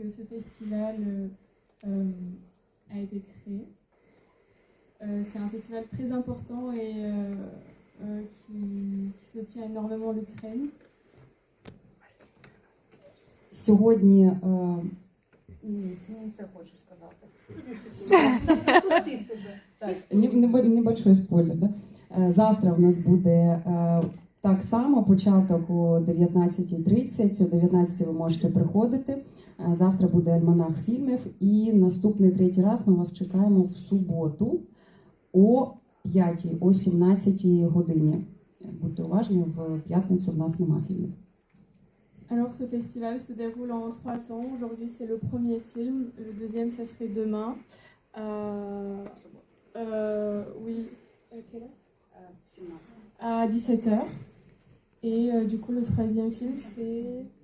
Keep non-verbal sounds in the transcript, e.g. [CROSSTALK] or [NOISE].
que ce festival euh, euh, a été créé. Euh, c'est un festival très important et euh, euh, qui, qui se tient énormément en Ukraine. Сьогодні е, Ні, не це хочу сказати. [LAUGHS] Так, не- не- небольшой спойлер. Да? Е, Завтра в нас буде е, так само початок о 19.30. О 19 ви можете приходити. Е, Завтра буде альманах фільмів. І наступний третій раз ми вас чекаємо в суботу о 5, о 17 годині. Будьте уважні, в п'ятницю в нас нема фільмів. Alors ce festival se déroule en trois temps. Aujourd'hui c'est le premier film, le deuxième ça serait demain. Euh, euh, oui, à quelle heure Е, в 17. à 17h. Et euh, du coup le troisième film c'est Е, в 17.